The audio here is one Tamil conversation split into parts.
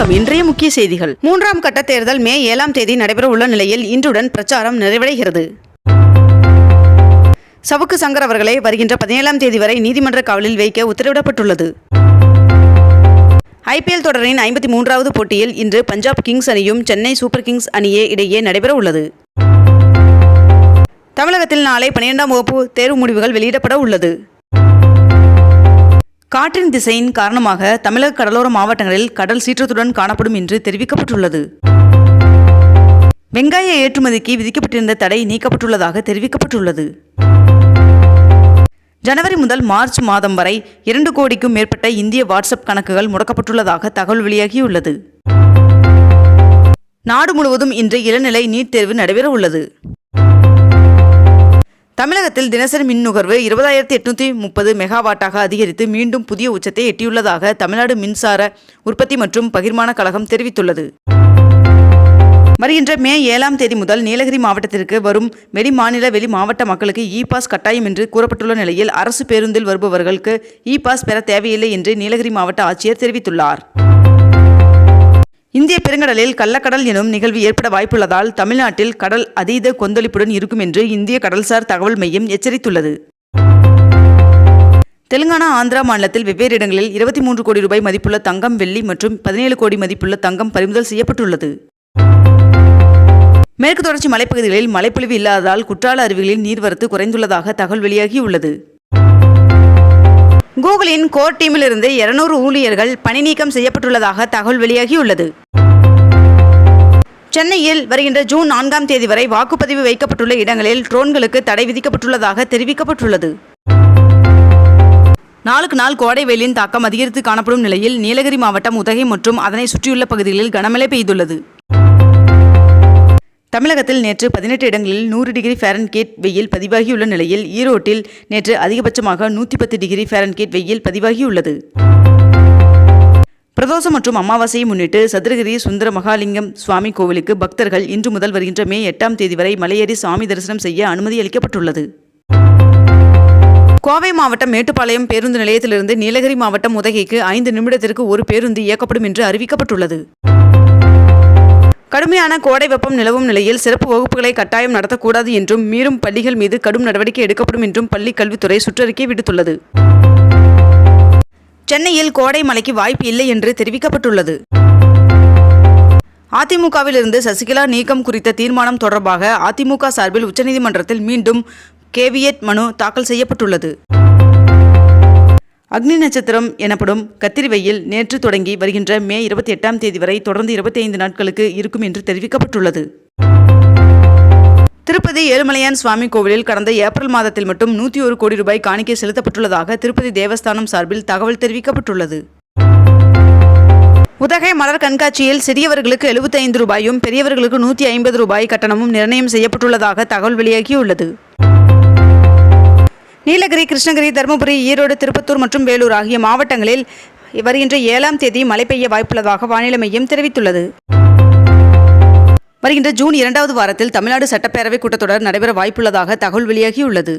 வணக்கம் இன்றைய முக்கிய செய்திகள். மூன்றாம் கட்ட தேர்தல் மே ஏழாம் தேதி நடைபெற உள்ள நிலையில் இன்றுடன் பிரச்சாரம் நிறைவடைகிறது. சவுக்கு சங்கர் அவர்களை வருகின்ற பதினேழாம் தேதி வரை நீதிமன்ற காவலில் வைக்க உத்தரவிடப்பட்டுள்ளது. ஐபிஎல் தொடரின் ஐம்பத்தி மூன்றாவது போட்டியில் இன்று பஞ்சாப் கிங்ஸ் அணியும் சென்னை சூப்பர் கிங்ஸ் அணியே இடையே நடைபெற உள்ளது தமிழகத்தில் நாளை பன்னிரெண்டாம் வகுப்பு தேர்வு முடிவுகள் வெளியிடப்பட உள்ளது. காற்றின் திசையின் காரணமாக தமிழக கடலோர மாவட்டங்களில் கடல் சீற்றத்துடன் காணப்படும் என்று தெரிவிக்கப்பட்டுள்ளது. வெங்காய ஏற்றுமதிக்கு விதிக்கப்பட்டிருந்த தடை நீக்கப்பட்டுள்ளதாக தெரிவிக்கப்பட்டுள்ளது. ஜனவரி முதல் மார்ச் மாதம் வரை இரண்டு கோடிக்கும் மேற்பட்ட இந்திய வாட்ஸ்அப் கணக்குகள் முடக்கப்பட்டுள்ளதாக தகவல் வெளியாகியுள்ளது. நாடு முழுவதும் இன்று இளநிலை நீட் தேர்வு நடைபெற உள்ளது தமிழகத்தில் தினசரி மின் நுகர்வு இருபதாயிரத்தி எட்நூற்றி முப்பது மெகாவாட்டாக அதிகரித்து மீண்டும் புதிய உச்சத்தை எட்டியுள்ளதாக தமிழ்நாடு மின்சார உற்பத்தி மற்றும் பகிர்மான கழகம் தெரிவித்துள்ளது. வருகின்ற மே ஏழாம் தேதி முதல் நீலகிரி மாவட்டத்திற்கு வரும் வெளி மாநில வெளி மாவட்ட மக்களுக்கு இ பாஸ் கட்டாயம் என்று கூறப்பட்டுள்ள நிலையில் அரசு பேருந்தில் வருபவர்களுக்கு இ பாஸ் பெற தேவையில்லை என்று நீலகிரி மாவட்ட ஆட்சியர் தெரிவித்துள்ளார். இந்திய பெருங்கடலில் கள்ளக்கடல் எனும் நிகழ்வு ஏற்பட வாய்ப்புள்ளதால் தமிழ்நாட்டில் கடல் அதீத கொந்தளிப்புடன் இருக்கும் என்று இந்திய கடல்சார் தகவல் மையம் எச்சரித்துள்ளது. தெலுங்கானா ஆந்திரா மாநிலத்தில் வெவ்வேறு இடங்களில் இருபத்தி மூன்று கோடி ரூபாய் மதிப்புள்ள தங்கம் வெள்ளி மற்றும் பதினேழு கோடி மதிப்புள்ள தங்கம் பறிமுதல் செய்யப்பட்டுள்ளது. மேற்கு தொடர்ச்சி மலைப்பகுதிகளில் மழைப்பொழிவு இல்லாததால் குற்றால அருவிகளில் நீர்வரத்து குறைந்துள்ளதாக தகவல் வெளியாகியுள்ளது. கூகுளின் கோர் டீமிலிருந்து இருநூறு ஊழியர்கள் பணி நீக்கம் செய்யப்பட்டுள்ளதாக தகவல் வெளியாகியுள்ளது. சென்னையில் வருகின்ற ஜூன் நான்காம் தேதி வரை வாக்குப்பதிவு வைக்கப்பட்டுள்ள இடங்களில் ட்ரோன்களுக்கு தடை விதிக்கப்பட்டுள்ளதாக தெரிவிக்கப்பட்டுள்ளது. நாளுக்கு நாள் கோடை வெயிலின் தாக்கம் அதிகரித்து காணப்படும் நிலையில் நீலகிரி மாவட்டம் உதகை மற்றும் அதனை சுற்றியுள்ள பகுதிகளில் கனமழை பெய்துள்ளது. தமிழகத்தில் நேற்று பதினெட்டு இடங்களில் நூறு டிகிரி ஃபேரன்கேட் வெயில் பதிவாகியுள்ள நிலையில் ஈரோட்டில் நேற்று அதிகபட்சமாக நூற்றி பத்து டிகிரி ஃபேரன்கேட் வெயில் பதிவாகியுள்ளது. பிரதோஷம் மற்றும் அமாவாசையை முன்னிட்டு சதுரகிரி சுந்தர மகாலிங்கம் சுவாமி கோவிலுக்கு பக்தர்கள் இன்று முதல் வருகின்ற மே எட்டாம் தேதி வரை மலையேறி சாமி தரிசனம் செய்ய அனுமதி அளிக்கப்பட்டுள்ளது. கோவை மாவட்டம் மேட்டுப்பாளையம் பேருந்து நிலையத்திலிருந்து நீலகிரி மாவட்டம் உதகைக்கு ஐந்து நிமிடத்திற்கு ஒரு பேருந்து இயக்கப்படும் என்று அறிவிக்கப்பட்டுள்ளது. கடுமையான கோடை வெப்பம் நிலவும் நிலையில் சிறப்பு வகுப்புகளை கட்டாயம் நடத்தக்கூடாது என்றும் மீறும் பள்ளிகள் மீது கடும் நடவடிக்கை எடுக்கப்படும் என்றும் பள்ளி கல்வித்துறை சுற்றறிக்கை விடுத்துள்ளது. சென்னையில் கோடை மழைக்கு வாய்ப்பு இல்லை என்று தெரிவிக்கப்பட்டுள்ளது. அதிமுகவிலிருந்து சசிகலா நீக்கம் குறித்த தீர்மானம் தொடர்பாக அதிமுக சார்பில் உச்சநீதிமன்றத்தில் மீண்டும் கேவியட் மனு தாக்கல் செய்யப்பட்டுள்ளது. அக்னி நட்சத்திரம் எனப்படும் கத்திரிவையில் நேற்று தொடங்கி வருகின்ற மே இருபத்தி எட்டாம் தேதி வரை தொடர்ந்து இருபத்தி ஐந்து நாட்களுக்கு இருக்கும் என்று தெரிவிக்கப்பட்டுள்ளது. திருப்பதி ஏழுமலையான் சுவாமி கோவிலில் கடந்த ஏப்ரல் மாதத்தில் மட்டும் நூற்றி ஒரு கோடி ரூபாய் காணிக்கை செலுத்தப்பட்டுள்ளதாக திருப்பதி தேவஸ்தானம் சார்பில் தகவல் தெரிவிக்கப்பட்டுள்ளது. உதகை மலர் கண்காட்சியில் சிறியவர்களுக்கு எழுபத்தைந்து ரூபாயும் பெரியவர்களுக்கு நூற்றி ஐம்பது ரூபாய் கட்டணமும் நிர்ணயம் செய்யப்பட்டுள்ளதாக தகவல் வெளியாகியுள்ளது. நீலகிரி கிருஷ்ணகிரி தருமபுரி ஈரோடு திருப்பத்தூர் மற்றும் வேலூர் ஆகிய மாவட்டங்களில் வருகின்ற ஏழாம் தேதி மழை பெய்ய வாய்ப்புள்ளதாக வானிலை மையம் தெரிவித்துள்ளது. வருகின்ற ஜூன் இரண்டாவது வாரத்தில் தமிழ்நாடு சட்டப்பேரவை கூட்டத்தொடர் நடைபெற வாய்ப்புள்ளதாக தகவல் வெளியாகியுள்ளது.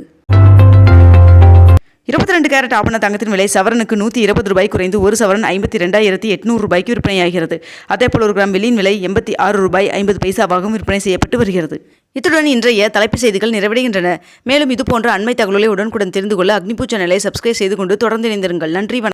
இருபத்தி ரெண்டு கேரட் ஆபண தங்கத்தின் விலை சவரனுக்கு நூற்றி இருபது ரூபாய் குறைந்து ஒரு சவரன் ஐம்பத்தி ரெண்டாயிரத்தி எட்நூறு ரூபாய்க்கு விற்பனையாகிறது அதேபோல் ஒரு கிராம் வெள்ளியின் விலை எண்பத்தி ஆறு ரூபாய் ஐம்பது பைசாவாகவும் விற்பனை செய்யப்பட்டு வருகிறது. இத்துடன் இன்றைய தலைப்புச் செய்திகள் நிறைவடைகின்றன. மேலும் இதுபோன்ற அண்மை தகவல்களை உடனுக்குடன் தெரிந்து கொள்ள அக்னிபூ சேனலை சப்ஸ்கிரைப் செய்து கொண்டு தொடர்ந்து இணைந்திருங்கள். நன்றி வணக்கம்.